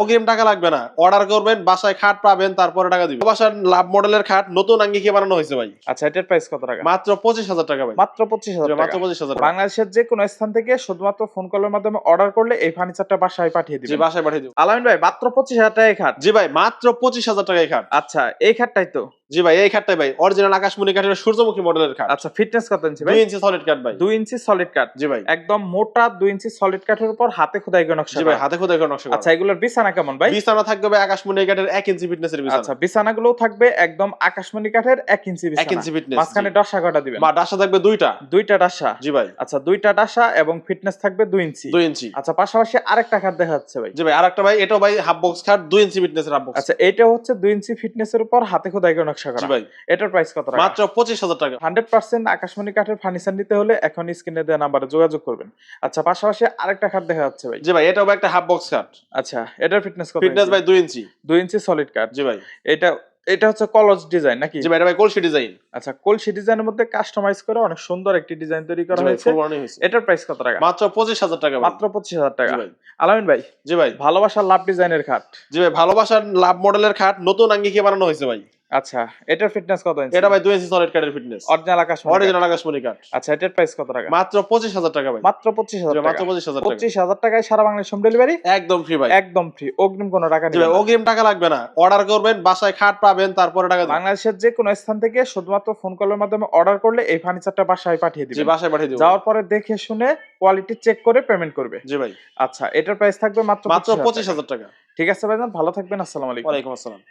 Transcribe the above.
অগ্রিম টাকা লাগবে না। অর্ডার করবেন বাসায় খাট পাবেন তারপরে টাকা দিবেন। বাসার লাভ মডেলের খাট নতুন আঙ্গিকে বানানো হয়েছে ভাই। আচ্ছা এটার প্রাইস কত টাকা? মাত্র পঁচিশ হাজার টাকা ভাই। মাত্র পঁচিশ হাজার মাত্র পঁচিশ হাজার বাংলাদেশের যে কোনো স্থান থেকে শুধুমাত্র ফোন কলের মাধ্যমে অর্ডার করলে এই ফার্নিচারটা বাসায় পাঠিয়ে জি দিবেন। বাসায় পাঠিয়ে দিবেন আলামিন ভাই মাত্র পঁচিশ হাজার টাকায় খাট। জি ভাই মাত্র পঁচিশ হাজার টাকায় খাট। আচ্ছা এই খাটটাই তো। জি ভাই এই খাটটাই ভাই। অরিজিনাল আকাশমণি কাঠের সূর্যমুখী মডেলের খাট। আচ্ছা ফিটনেস কত ইঞ্চি ভাই? দুই ইঞ্চি সলিড কাঠ ভাই। দুই ইঞ্চি সলিড কাঠ জি ভাই। একদম মোটা দুই ইঞ্চি সলিড কাঠের উপর হাতে খোদাই করে নকশা জি ভাই হাতে খোদাই করে নকশা আচ্ছা এগুলোর বিছানা কেমন ভাই? বিছানা থাকবে ভাই আকাশমণি কাঠের এক ইঞ্চি ফিটনেসের বিছানা। আচ্ছা বিছানাগুলো থাকবে একদম আকাশমণি কাঠের এক ইঞ্চি এক বিছানা। ইঞ্চি ফিটনেস মাঝখানে ডসা কাটা দিবেন? বা ডাসা থাকবে দুইটা। দুইটা ডাসা? জি ভাই। আচ্ছা দুইটা ডাসা এবং ফিটনেস থাকবে দুই ইঞ্চি। দুই ইঞ্চি। আচ্ছা পাশাপাশি আরেকটা খাট দেখা যাচ্ছে ভাই। জি ভাই আরেকটা ভাই এটাও ভাই হাফ বক্স খাট দুই ইঞ্চি ফিটনেসের হাফ বক্স আচ্ছা এটা হচ্ছে দুই ইঞ্চি ফিটনেস এর উপর হাতে খোদাই করে নকশা জি করা এটার প্রাইস কত মাত্র পঁচিশ হাজার টাকা। হান্ড্রেড পার্সেন্ট আকাশমণি কাঠের ফার্নিচার নিতে হলে এখন স্ক্রিনে দেওয়া নাম্বারে যোগাযোগ করবেন। আচ্ছা পাশাপাশি আরেকটা খাট দেখা যাচ্ছে ভাই। জি ভাই এটাও একটা হাফ বক্স খাট। আচ্ছা এটার ফিটনেস কত ফিটনেস ভাই ইঞ্চি। ইঞ্চি সলিড কাঠ। জি ভাই। এটা এটা হচ্ছে কলজ ডিজাইন নাকি? জি ভাই এটা ভাই কলসি ডিজাইন আচ্ছা কলসি ডিজাইনের মধ্যে কাস্টমাইজ করে অনেক সুন্দর একটি ডিজাইন তৈরি করা হয়েছে। এটার প্রাইস কত টাকা? মাত্র পঁচিশ হাজার টাকা মাত্র পঁচিশ হাজার টাকা। ভাই। আলামিন ভাই জি ভাই। ভালোবাসার লাভ ডিজাইনের খাট। জি ভাই ভালোবাসার লাভ মডেলের খাট নতুন আঙ্গিকে বানানো হয়েছে ভাই। আচ্ছা এটার ফিটনেস কত ইঞ্চি এটা ভাই দুই ইঞ্চি সলিড ফিটনেস অরিজিনাল আকাশ অরিজিনাল আকাশমণি আচ্ছা এটার প্রাইস কত টাকা? মাত্র পঁচিশ হাজার টাকা ভাই। মাত্র পঁচিশ হাজার মাত্র টাকা। পঁচিশ হাজার টাকা। পঁচিশ হাজার টাকায় সারা বাংলাদেশ হোম ডেলিভারি একদম ফ্রি ভাই। একদম ফ্রি অগ্রিম কোনো টাকা নেই ভাই অগ্রিম টাকা লাগবে না। অর্ডার করবেন বাসায় খাট পাবেন তারপরে টাকা দিবেন। বাংলাদেশের যে কোনো স্থান থেকে শুধুমাত্র ফোন কলের মাধ্যমে অর্ডার করলে এই ফার্নিচারটা বাসায় পাঠিয়ে জি বাসায় পাঠিয়ে দিব। যাওয়ার পরে দেখে শুনে কোয়ালিটি চেক করে পেমেন্ট করবে। জি ভাই। আচ্ছা এটার প্রাইস থাকবে মাত্র মাত্র 25,000 পঁচিশ টাকা। হাজার টাকা। ঠিক আছে ভাইজান ভালো থাকবেন আসসালামু আলাইকুম। ওয়ালাইকুম আসসালাম।